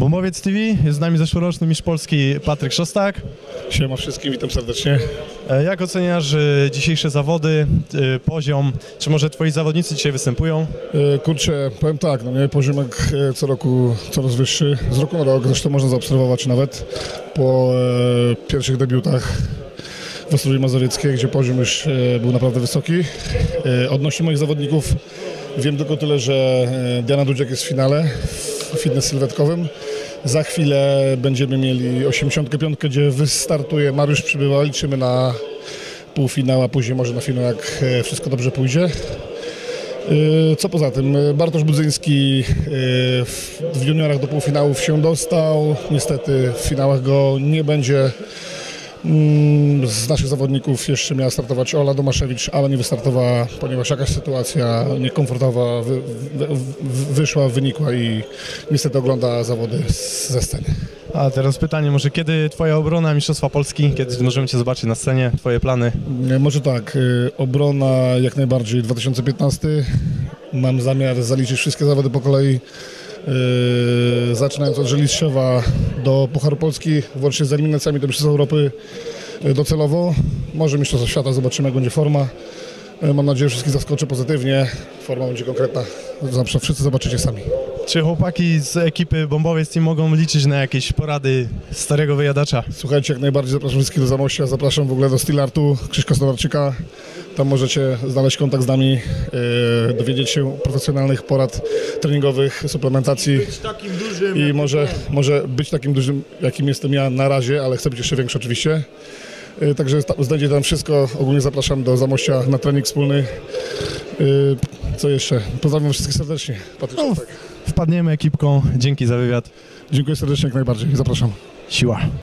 Bombowiec TV, jest z nami zeszłoroczny mistrz Polski Patryk Szostak. Siema wszystkim, witam serdecznie. E, Jak oceniasz e, dzisiejsze zawody, e, poziom? Czy może twoi zawodnicy dzisiaj występują? Kurczę, powiem tak, no nie, poziomek e, co roku coraz wyższy, z roku na rok, zresztą można zaobserwować nawet po pierwszych debiutach w Ostrowie Mazowieckiej, gdzie poziom już był naprawdę wysoki. Odnośnie moich zawodników wiem tylko tyle, że Diana Dudziak jest w finale w fitness sylwetkowym. Za chwilę będziemy mieli 85, gdzie wystartuje Mariusz Przybyła, liczymy na półfinał, a później może na finał, jak e, wszystko dobrze pójdzie. Yy, Co poza tym, Bartosz Budzyński w w juniorach do półfinałów się dostał. Niestety w finałach go nie będzie. Mm, Z naszych zawodników jeszcze miała startować Ola Domaszewicz, ale nie wystartowała, ponieważ jakaś sytuacja niekomfortowa wy, wy, wy- wyszła, wynikła i niestety ogląda zawody z- ze sceny. A teraz pytanie, może kiedy twoja obrona Mistrzostwa Polski? Kiedy możemy cię zobaczyć na scenie? Twoje plany? Nie, Może tak, y, obrona jak najbardziej 2015. Mam zamiar zaliczyć wszystkie zawody po kolei. Y, Zaczynając od Żeliszewa do Pucharu Polski, włącznie z eliminacjami do Mistrzostw Europy y, docelowo. Może Mistrzostwa Świata, zobaczymy jak będzie forma. Y, Mam nadzieję, że wszystkich zaskoczę pozytywnie. Forma będzie konkretna. Zawsze wszyscy zobaczycie sami. Czy chłopaki z ekipy Bombowiec Team mogą liczyć na jakieś porady starego wyjadacza? Słuchajcie, jak najbardziej zapraszam wszystkich do Zamościa, zapraszam w ogóle do Steel Artu Krzyśka Stowarczyka. Tam możecie znaleźć kontakt z nami, e, dowiedzieć się profesjonalnych porad treningowych, suplementacji takim dużym. i może, może być takim dużym, jakim jestem ja na razie, ale chcę być jeszcze większy oczywiście. E, Także znajdzie tam wszystko. Ogólnie zapraszam do Zamościa na trening wspólny. E, Co jeszcze? Pozdrawiam wszystkich serdecznie. Patryk No. Szostak. Wpadniemy ekipką. Dzięki za wywiad. Dziękuję serdecznie jak najbardziej. Zapraszam. Siła.